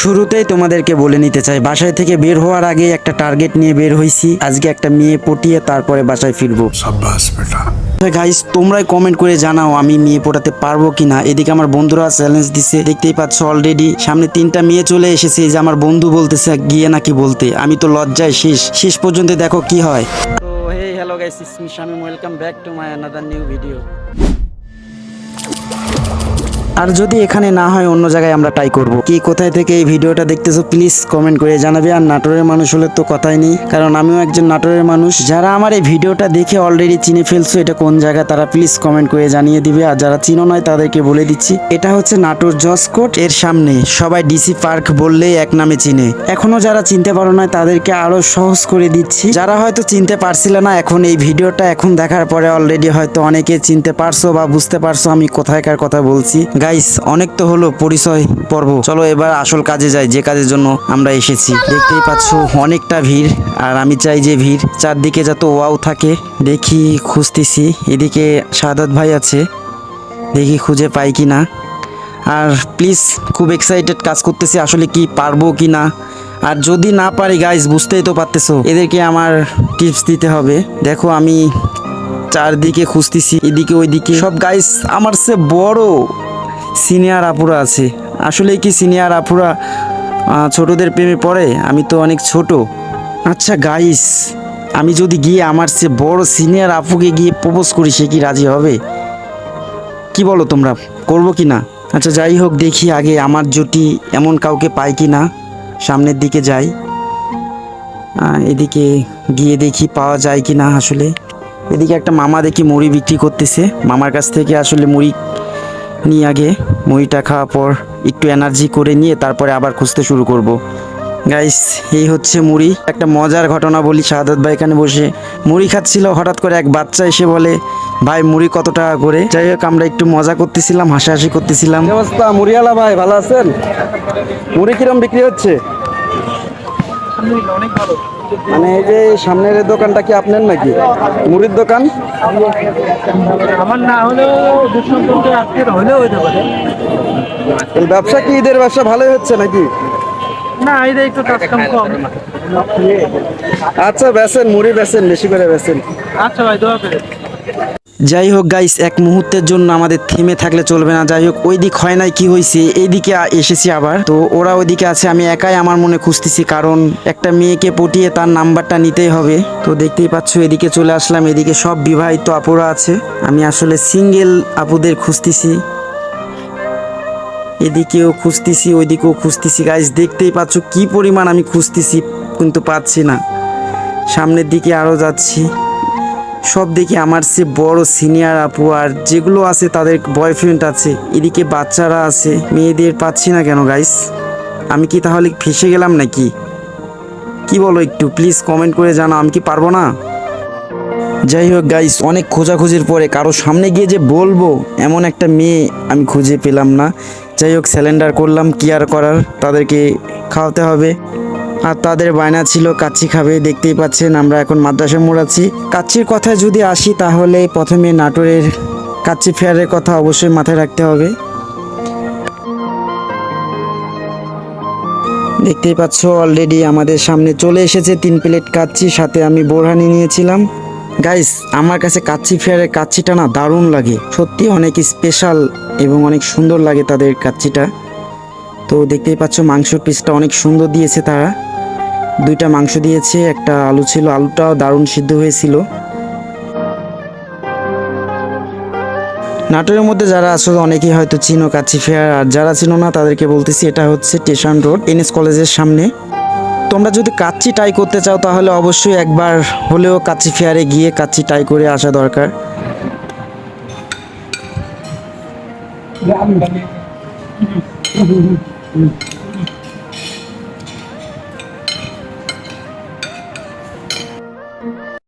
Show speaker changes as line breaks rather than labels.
শুরুতেই তোমাদেরকে বলে নিতে চাই বাসায় থেকে বের হওয়ার আগে একটা টার্গেট নিয়ে বের হয়েছি আজকে একটা মেয়ে পটিয়ে তারপরে বাসায় ফিরবো। গাইস তোমরাই কমেন্ট করে জানাও আমি মেয়ে পোটাতে পারব কিনা। এদিকে আমার বন্ধুরা চ্যালেঞ্জ দিছে দেখতেই পাচ্ছ অলরেডি সামনে তিনটা মেয়ে চলে এসেছে যে আমার বন্ধু বলতেছে গিয়ে নাকি বলতে। আমি তো লজ্জায় শেষ। শেষ পর্যন্ত দেখো কি হয়। তো হে হ্যালো গাইস ইসমি আমি welcome back to my another new video আর যদি এখানে না হয়, অন্য জায়গায় আমরা ট্রাই করব। কি কোথায় থেকে এই ভিডিওটা দেখতেছো প্লিজ কমেন্ট করে জানাবে। আর নাটোরের মানুষ হলে তো কথাই নেই, কারণ আমিও একজন নাটোরের মানুষ। যারা আমার এই ভিডিওটা দেখে অলরেডি চিনে ফেলছো, এটা কোন জায়গা, তারা প্লিজ কমেন্ট করে জানিয়ে দিবে। আর যারা চিনো নয়, তাদেরকে বলে দিচ্ছি, এটা হচ্ছে নাটোর জসকোট এর সামনে সবাই ডিসি পার্ক বললেই এক নামে চিনে। এখনও যারা চিনতে পারো না তাদেরকে আরও সহজ করে দিচ্ছি। যারা হয়তো চিনতে পারছিলে না, এখন এই ভিডিওটা এখন দেখার পরে অলরেডি হয়তো অনেকে চিনতে পারছ বা বুঝতে পারছ আমি কোথায়কার কথা বলছি। গাইস অনেক তো হলো পরিচয় পর্ব। চলো এবার আসল কাজে যাই যে কাজের জন্য আমরা এসেছি। দেখতেই পাচ্ছ অনেকটা ভিড় আর আমি চাই যে ভিড় চারদিকে যত ওয়াও থাকে দেখি খুঁজতেছি। এদিকে সাদাত ভাই আছে দেখি খুঁজে পাই কি না আর প্লিজ খুব এক্সাইটেড কাজ করতেছি আসলে কি পারব কি না আর যদি না পারি গাইস বুঝতেই তো পারতেছো এদেরকে আমার টিপস দিতে হবে। দেখো আমি চারদিকে খুঁজতেছি এদিকে ওইদিকে। সব গাইস আমার সে বড়। সিনিয়র আপুরা আছে। আসলে কি সিনিয়র আপুরা ছোটদের প্রেমে পড়ে? আমি তো অনেক ছোট। আচ্ছা গাইস আমি যদি গিয়ে আমার সে বড় সিনিয়র আপুকে গিয়ে প্রপোজ করি, সে কি রাজি হবে? কি বলো তোমরা, করব কি না? আচ্ছা যাই হোক, দেখি আগে আমার জুটি এমন কাউকে পাই কি না। সামনের দিকে যাই। এদিকে গিয়ে দেখি পাওয়া যায় কি না আসলে। এদিকে একটা মামা দেখি মুড়ি বিক্রি করতেছে। মামার কাছ থেকে আসলে মুড়ি নিয়ে আগে মুড়িটা খাওয়ার পর একটু এনার্জি করে নিয়ে তারপরে আবার খুঁজতে শুরু করব। গাইস এই হচ্ছে মুড়ি। একটা মজার ঘটনা বলি শাহাদ ভাই এখানে বসে। মুড়ি খাচ্ছিল, হঠাৎ করে এক বাচ্চা এসে বলে, ভাই, মুড়ি কত টাকা করে? যাই হোক, আমরা একটু মজা করতেছিলাম, হাসাহাসি করতেছিলাম।
অবস্থা? মুড়িওয়ালা ভাই, ভালো আছেন? মুড়ি কিরম বিক্রি হচ্ছে? মানে এই যে সামনের দোকানটা কি আপনার নাকি? মুড়ির দোকান?
আমার না হলেও আজকের হলেও হইতে পারে।
এই ব্যবসা কি ঈদের ব্যবসা ভালোই হচ্ছে নাকি?
না এটা একটু কাজ কাম কম।
আচ্ছা বেচেন মুড়ি বেচেন বেশি করে বেচেন।
আচ্ছা ভাই দোয়া করে
যাই হোক গাইস এক মুহূর্তের জন্য আমাদের থেমে থাকলে চলবে না। যাই হোক, ওই দিক হয় নাই, কি হয়েছে এইদিকে এসেছি আবার। তো ওরা ওইদিকে আছে, আমি একাই আমার মনে খুঁজতেছি, কারণ একটা মেয়েকে পটিয়ে তার নাম্বারটা নিতেই হবে। তো দেখতেই পাচ্ছ, এদিকে চলে আসলাম, এদিকে সব বিবাহিত আপুরা আছে। আমি আসলে সিঙ্গেল আপুদের খুঁজতেছি। এদিকেও খুঁজতেছি, ওইদিকেও খুঁজতেছি। গাইস দেখতেই পাচ্ছ, কি পরিমাণ আমি খুঁজতেছি, কিন্তু পাচ্ছি না। সামনের দিকে আরও যাচ্ছি। সব দেখি আমার সে বড় সিনিয়র আপু আর যেগুলো আছে তাদের বয়ফ্রেন্ড আছে, এদিকে বাচ্চারা আছে, মেয়েদের পাচ্ছি না কেন গাইস আমি কি তাহলে ফেসে গেলাম নাকি? কি বলো একটু প্লিজ কমেন্ট করে জানাও আমি কি পারব না? যাই হোক গাইস অনেক খোঁজাখুঁজির পরে কারও সামনে গিয়ে যে বলব, এমন একটা মেয়ে আমি খুঁজে পেলাম না। যাই হোক স্যালেন্ডার করলাম কি আর করার, তাদেরকে খাওয়াতে হবে। আর তাদের বায়না ছিল, কাচ্চি খাবে, দেখতেই পাচ্ছেন আমরা এখন মাদ্রাসা মোড়াচ্ছি। কাচ্চির কথায় যদি আসি, তাহলে প্রথমে নাটোরের কাচ্চি ফেয়ারের কথা অবশ্যই মাথায় রাখতে হবে। দেখতেই পাচ্ছ অলরেডি আমাদের সামনে চলে এসেছে তিন প্লেট কাচ্চি, সাথে আমি বোরহানি নিয়েছিলাম। গাইস আমার কাছে কাচ্চি ফেয়ারের কাচ্চিটা না দারুণ লাগে। সত্যি অনেক স্পেশাল এবং অনেক সুন্দর লাগে তাদের কাচ্চিটা। তো দেখতেই পাচ্ছ মাংসর পিসটা অনেক সুন্দর দিয়েছে তারা। দুইটা মাংস দিয়েছে, একটা আলু ছিল, আলুটাও দারুণ সিদ্ধ হয়েছিল। নাটোরের মধ্যে যারা আছো, অনেকেই হয়তো চিনো কাচ্চি ফেয়ার, আর যারা চিনো না, তাদেরকে বলতেছি এটা হচ্ছে স্টেশন রোড, এনএস কলেজের সামনে। তোমরা যদি কাচ্চি ট্রাই করতে চাও, তাহলে অবশ্যই একবার হলেও কাচ্চি ফেয়ারে গিয়ে কাচ্চি ট্রাই করে আসা দরকার। 嗯。